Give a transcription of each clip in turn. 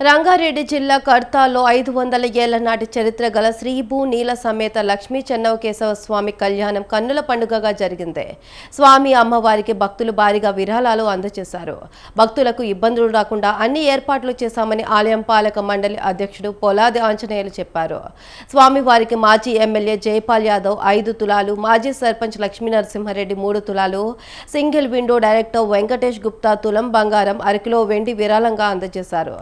రంగారెడ్డి జిల్లా కర్తాలో ఐదు వందల ఏళ్ళ నాటి చరిత్ర గల శ్రీభూ నీల సమేత లక్ష్మీ చెన్నవకేశవ స్వామి కళ్యాణం కన్నుల పండుగగా జరిగింది. స్వామి అమ్మవారికి భక్తులు భారీగా విరాళాలు అందజేశారు. భక్తులకు ఇబ్బందులు రాకుండా అన్ని ఏర్పాట్లు చేశామని ఆలయం పాలక మండలి అధ్యక్షుడు పొలాది ఆంజనేయులు చెప్పారు. స్వామివారికి మాజీ ఎమ్మెల్యే జైపాల్ యాదవ్ ఐదు తులాలు మాజీ సర్పంచ్ లక్ష్మీ నరసింహారెడ్డి మూడు తులాలు single window director Venkatesh Gupta తులం బంగారం అరకిలో వెండి విరాళంగా అందజేశారు.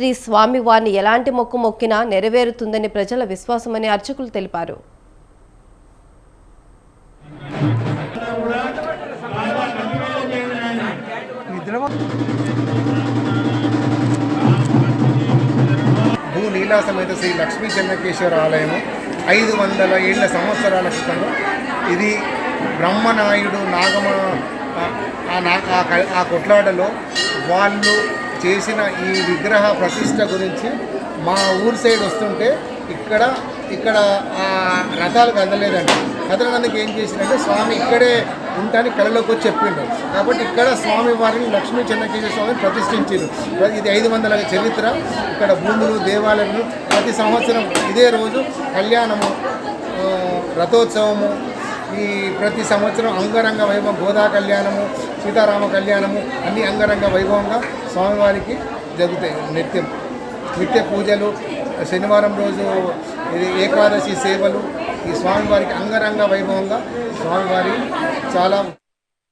శ్రీ స్వామి వారిని ఎలాంటి మొక్కు మొక్కినా నెరవేరుతుందని ప్రజల విశ్వాసమని అర్చకులు తెలిపారు. భూ నీలా సమేత శ్రీ లక్ష్మీ చెన్నకేశ్వర ఆలయము ఐదు వందల ఏళ్ళ సంవత్సరాల క్రితం ఇది బ్రహ్మనాయుడు నాగమ ఆ- కొట్లాడలో నా- క- ఆ వాళ్ళు చేసిన ఈ విగ్రహ ప్రతిష్ట గురించి మా ఊరు సైడ్ వస్తుంటే ఇక్కడ ఇక్కడ ఆ రథాలు కదలేదండి కదలనందుకు ఏం చేసిందంటే స్వామి ఇక్కడే ఉంటాని కళలోకి వచ్చి చెప్పిండు కాబట్టి ఇక్కడ స్వామి వారిని లక్ష్మీ చెన్నకేశ్వర స్వామిని ప్రతిష్ఠించారు ఇది ఐదు వందల చరిత్ర. ఇక్కడ భూములు దేవాలయాలు ప్రతి సంవత్సరం ఇదే రోజు కళ్యాణము రథోత్సవము ఈ ప్రతి సంవత్సరం అంగరంగ వైభవం గోదా కళ్యాణము సీతారామ కళ్యాణము అన్ని అంగరంగ వైభవంగా స్వామివారికి జరుగుతాయి నిత్యం. నిత్య పూజలు శనివారం రోజు ఇది ఏకాదశి సేవలు ఈ స్వామివారికి అంగరంగ వైభవంగా స్వామివారి చాలా